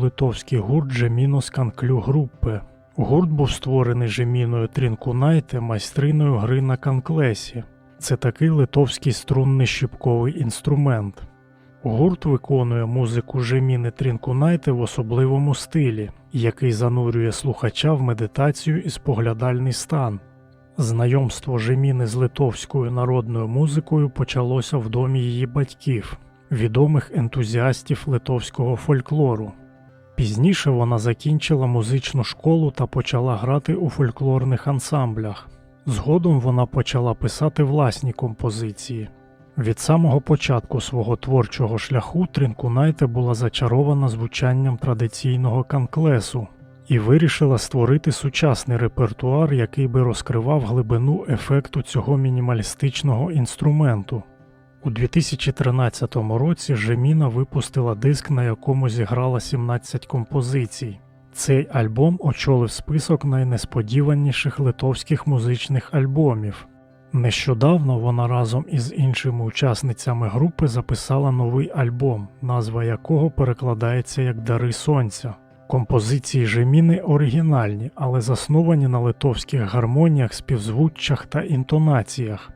литовський гурт Жеміно Сканклю групи. Гурт був створений Жеміною Трінкунайте, майстриною гри на канклесі. Це такий литовський струнний щіпковий інструмент. Гурт виконує музику Жеміни Трінкунайте в особливому стилі, який занурює слухача в медитацію і споглядальний стан. Знайомство Жеміни з литовською народною музикою почалося в домі її батьків, відомих ентузіастів литовського фольклору. Пізніше вона закінчила музичну школу та почала грати у фольклорних ансамблях. Згодом вона почала писати власні композиції. Від самого початку свого творчого шляху Трінкунайте була зачарована звучанням традиційного канклесу і вирішила створити сучасний репертуар, який би розкривав глибину ефекту цього мінімалістичного інструменту. У 2013 році Жеміна випустила диск, на якому зіграла 17 композицій. Цей альбом очолив список найнесподіваніших литовських музичних альбомів. Нещодавно вона разом із іншими учасницями групи записала новий альбом, назва якого перекладається як Дари Сонця. Композиції Жеміни оригінальні, але засновані на литовських гармоніях, співзвуччях та інтонаціях.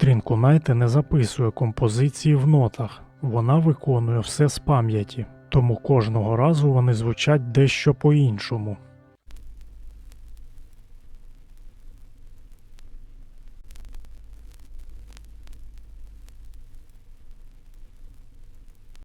Трінкунайте не записує композиції в нотах, вона виконує все з пам'яті, тому кожного разу вони звучать дещо по-іншому.